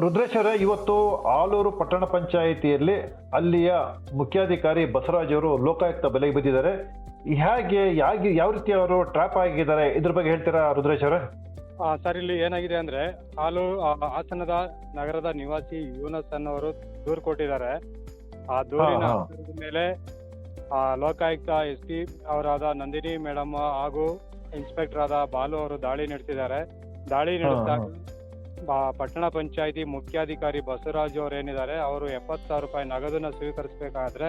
ರುದ್ರೇಶ್ ಅವರೇ ಇವತ್ತು ಆಲೂರು ಪಟ್ಟಣ ಪಂಚಾಯಿತಿಯಲ್ಲಿ ಅಲ್ಲಿಯ ಮುಖ್ಯಾಧಿಕಾರಿ ಬಸವರಾಜ್ ಅವರು ಲೋಕಾಯುಕ್ತ ಬೆಲೆಗೆ ಬಿದ್ದಿದ್ದಾರೆ. ಹೇಗೆ ಯಾಕೆ ಯಾವ ರೀತಿ ಅವರು ಟ್ರ್ಯಾಪ್ ಆಗಿದ್ದಾರೆ? ಇದ್ರ ಬಗ್ಗೆ ಹೇಳ್ತೀರಾ ರುದ್ರೇಶ್ ಅವರೇ ಆ, ಸರ್ ಇಲ್ಲಿ ಏನಾಗಿದೆ ಅಂದ್ರೆ ಹಾಲು ಹಾಸನದ ನಗರದ ನಿವಾಸಿ ಯೂನಸ್ ಅನ್ನೋರು ದೂರು ಕೊಟ್ಟಿದ್ದಾರೆ. ಆ ದೂರಿನ. ಮೇಲೆ ಆ, ಲೋಕಾಯುಕ್ತ ಎಸ್ ಪಿ ಅವರಾದ ನಂದಿನಿ ಮೇಡಮ್ ಹಾಗೂ ಇನ್ಸ್ಪೆಕ್ಟರ್ ಆದ ಬಾಲು ಅವರು ದಾಳಿ ನಡೆಸಿದ್ದಾರೆ. ದಾಳಿ ನಡೆಸಿದಾಗ ಪಟ್ಟಣ ಪಂಚಾಯಿತಿ ಮುಖ್ಯಾಧಿಕಾರಿ ಬಸವರಾಜು ಅವರು ಏನಿದ್ದಾರೆ ಅವರು ಎಪ್ಪತ್ತು ಸಾವಿರ ರೂಪಾಯಿ ನಗದನ್ನ ಸ್ವೀಕರಿಸಬೇಕಾದ್ರೆ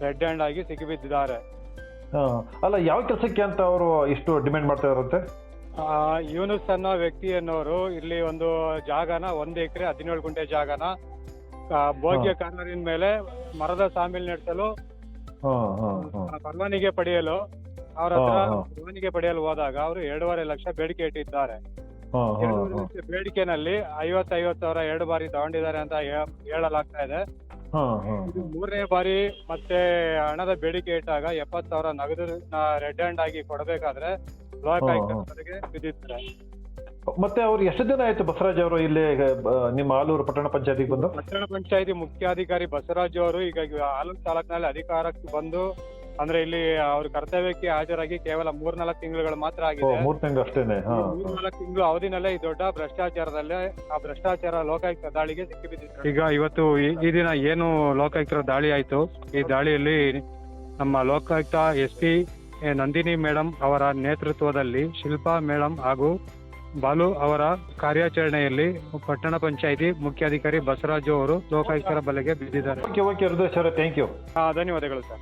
ರೆಡ್ ಹ್ಯಾಂಡ್ ಆಗಿ ಸಿಕ್ಕಿಬಿದ್ದಿದ್ದಾರೆ. ಅಲ್ಲ ಯಾವ ಕೆಲಸಕ್ಕೆ ಅಂತ ಅವರು ಇಷ್ಟು ಡಿಮ್ಯಾಂಡ್ ಮಾಡ್ತಾ ಇರುತ್ತೆ ಆ, ಯೂನುಸ್ ಅನ್ನೋ ವ್ಯಕ್ತಿ ಅನ್ನೋರು ಇಲ್ಲಿ ಒಂದು ಜಾಗನ ಒಂದು ಎಕರೆ ಹದಿನೇಳು ಗುಂಟೆ ಜಾಗನ ಭೋಗ್ಯ ಕಾನೂನಿನ ಮೇಲೆ ಮರದ ಸಾಮಿಲ್ ನಡೆಸಲು. ಪರವಾನಿಗೆ ಪಡೆಯಲು ಅವ್ರ ಹತ್ರ. ಪರವಾನಿಗೆ ಪಡೆಯಲು ಹೋದಾಗ ಅವರು ಎರಡೂವರೆ ಲಕ್ಷ ಬೇಡಿಕೆ ಇಟ್ಟಿದ್ದಾರೆ ಹಾ, ಹಾ, ಹಾ. ಬೇಡಿಕೆನಲ್ಲಿ ಐವತ್ತು ಐವತ್ತು ಸಾವಿರ ಎರಡು ಬಾರಿ ತಗೊಂಡಿದ್ದಾರೆ ಅಂತ ಹೇ- ಹೇಳಲಾಗ್ತಾ ಇದೆ. ಹಾ, ಹಾ, ಇದು ಮೂರನೇ ಬಾರಿ ಮತ್ತೆ ಹಣದ ಬೇಡಿಕೆ ಇಟ್ಟಾಗ ಎಪ್ಪತ್ ಸಾವಿರ ನಗದು ರೆಡ್ ಹ್ಯಾಂಡ್ ಆಗಿ ಕೊಡಬೇಕಾದ್ರೆ ಬ್ಲಾಕ್ ಬಿದ್ದಿದ್ದಾರೆ ಮತ್ತೆ ಅವ್ರು ಎಷ್ಟು ದಿನ ಆಯ್ತು ಬಸವರಾಜ್ ಅವರು ಇಲ್ಲಿ ಆ, ನಿಮ್ಮ ಆಲೂರು ಪಟ್ಟಣ ಪಂಚಾಯತಿಗೆ ಬಂದು? ಪಟ್ಟಣ ಪಂಚಾಯತಿ ಮುಖ್ಯಾಧಿಕಾರಿ ಬಸವರಾಜ್ ಅವರು ಈಗ ಆಲೂರು ತಾಲೂಕಿನಲ್ಲಿ ಅಧಿಕಾರಕ್ಕೆ ಬಂದು ಅಂದ್ರೆ ಇಲ್ಲಿ ಅವ್ರ ಕರ್ತವ್ಯಕ್ಕೆ ಹಾಜರಾಗಿ ಕೇವಲ ಮೂರ್ನಾಲ್ಕು ತಿಂಗಳುಗಳು ಮಾತ್ರ ಓ, ಆಗಿದೆ ಮೂರ್ ತಿಂಗಳು ಅಷ್ಟೇನೆ? ಹಾ ಮೂರ್ನಾಲ್ಕು ತಿಂಗಳು ಅವಧಿನಲ್ಲೇ ಈ ದೊಡ್ಡ ಭ್ರಷ್ಟಾಚಾರದಲ್ಲೇ ಆ ಭ್ರಷ್ಟಾಚಾರ ಲೋಕಾಯುಕ್ತ ದಾಳಿಗೆ ಸಿಕ್ಕಿಬಿದ್ದಿತ್ತು ಈಗ ಇವತ್ತು ಈ- ಈ ದಿನ ಏನು ಲೋಕಾಯುಕ್ತರ ದಾಳಿ ಆಯ್ತು? ಈ ದಾಳಿಯಲ್ಲಿ ನಮ್ಮ Lokayukta S P Nandini madam ಅವರ ನೇತೃತ್ವದಲ್ಲಿ ಶಿಲ್ಪಾ ಮೇಡಮ್ ಹಾಗೂ ಬಾಲು ಅವರ ಕಾರ್ಯಾಚರಣೆಯಲ್ಲಿ ಪಟ್ಟಣ ಪಂಚಾಯಿತಿ ಮುಖ್ಯಾಧಿಕಾರಿ ಬಸವರಾಜು ಅವರು ಲೋಕಾಯುಕ್ತರ ಬಲೆಗೆ ಬಿದ್ದಿದ್ದಾರೆ. ಓಕೆ ಓಕೆ ರುದ್ರೇಶ್ ಅವರೇ ಥ್ಯಾಂಕ್ ಯು ಆ, ಧನ್ಯವಾದಗಳು ಸರ್.